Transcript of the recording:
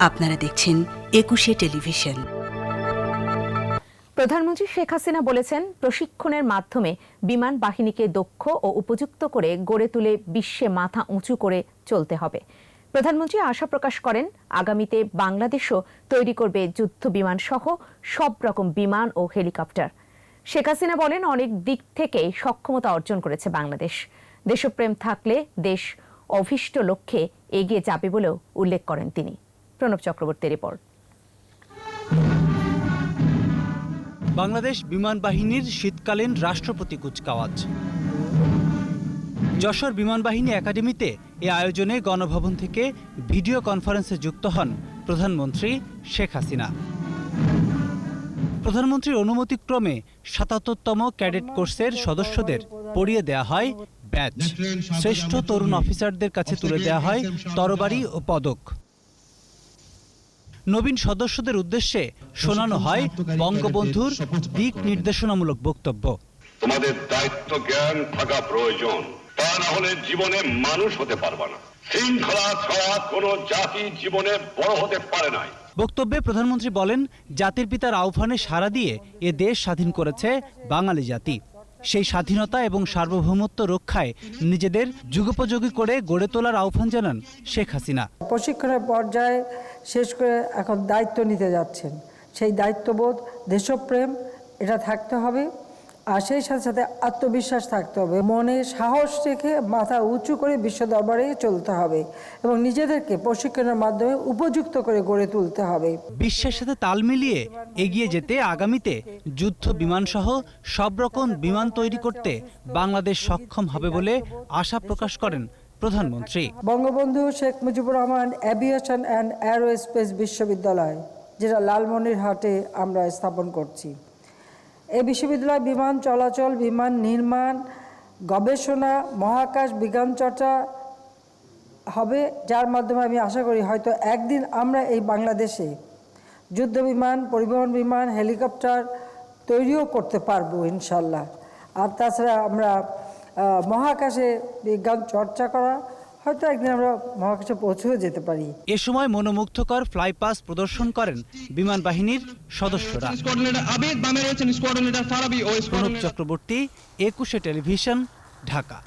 আপনারা দেখছেন একুশে টেলিভিশন। প্রধানমন্ত্রী শেখ হাসিনা বলেছেন, প্রশিক্ষণের মাধ্যমে বিমান বাহিনীকে দক্ষ ও উপযুক্ত করে গড়ে তুলে বিশ্বে মাথা উঁচু করে চলতে হবে। প্রধানমন্ত্রী আশা প্রকাশ করেন, আগামীতে বাংলাদেশও তৈরি করবে যুদ্ধ বিমান সহ সব রকম বিমান ও হেলিকপ্টার। শেখ হাসিনা বলেন, অনেক দিক থেকে সক্ষমতা অর্জন করেছে বাংলাদেশ। দেশপ্রেম থাকলে দেশ অভিষ্ট লক্ষ্যে এগিয়ে যাবে বলেও উল্লেখ করেন তিনি। প্রণব চক্রবর্তী রিপোর্ট। বাংলাদেশ বিমান বাহিনীর শীতকালীন রাষ্ট্রপতি কুচকাওয়াজ। যশোর বিমান বাহিনী একাডেমিতে এ আয়োজনে গণভবন থেকে ভিডিও কনফারেন্সে যুক্ত হন প্রধানমন্ত্রী শেখ হাসিনা। প্রধানমন্ত্রীর অনুমতিক্রমে সাতাত্তরতম ক্যাডেট কোর্সের সদস্যদের পড়িয়ে দেয়া হয় ব্যাচ। শ্রেষ্ঠ তরুণ অফিসারদের কাছে তুলে দেওয়া হয় তরবারি ও পদক। নবীন সদস্যদের উদ্দেশ্যে শোনানো হয় বঙ্গবন্ধুর দিক নির্দেশনামূলক বক্তব্য। তোমাদের দায়িত্ব জ্ঞান থাকা প্রয়োজন। তা না হলে জীবনে মানুষ হতে পারবে না। শৃঙ্খলা ছাড়া কোনো জাতি জীবনে বড় হতে পারে নাই। বক্তব্যে প্রধানমন্ত্রী বলেন জাতির পিতার আহ্বানে সাড়া দিয়ে এ দেশ স্বাধীন করেছে বাঙালি জাতি। সেই স্বাধীনতা এবং সার্বভৌমত্ব রক্ষায় নিজেদের যুগোপযোগী করে গড়ে তোলার আহ্বান জানান শেখ হাসিনা। প্রশিক্ষণের পর্যায়ে শেষ করে এখন দায়িত্ব নিতে যাচ্ছেন। সেই দায়িত্ববোধ, দেশপ্রেম, এটা থাকতে হবে। আর সেই সাথে সাথে আত্মবিশ্বাস থাকতে হবে। মনে সাহস রেখে মাথা উঁচু করে বিশ্ব দরবারে চলতে হবে এবং নিজেদেরকে প্রশিক্ষণের মাধ্যমে উপযুক্ত করে গড়ে তুলতে হবে। বিশ্বের সাথে তাল মিলিয়ে এগিয়ে যেতে আগামীতে যুদ্ধ বিমানসহ সব রকম বিমান তৈরি করতে বাংলাদেশ সক্ষম হবে বলে আশা প্রকাশ করেন প্রধানমন্ত্রী। Bangabandhu Sheikh Mujibur Rahman aviation and aerospace বিশ্ববিদ্যালয় যেটা লালমনিরহাটে আমরা স্থাপন করছি। এই বিশ্ববিদ্যালয় বিমান চলাচল, বিমান নির্মাণ, গবেষণা, মহাকাশ, বিজ্ঞান চর্চা হবে, যার মাধ্যমে আমি আশা করি হয়তো একদিন আমরা এই বাংলাদেশে যুদ্ধ বিমান, পরিবহন বিমান, হেলিকপ্টার তৈরিও করতে পারব ইনশাল্লাহ। আর তাছাড়া আমরা মহাকাশে বিজ্ঞান চর্চা করা হয়তো একদিন আমরা মহাকাশে পৌঁছেও যেতে পারি। এ সময় মনোমুগ্ধকর ফ্লাই পাস প্রদর্শন করেন বিমান বাহিনীর সদস্যরা। স্কোয়াড লিডার আবেদ বামে রয়েছেন স্কোয়াড লিডার ফারাবি ও প্রণব চক্রবর্তী একুশে টেলিভিশন ঢাকা।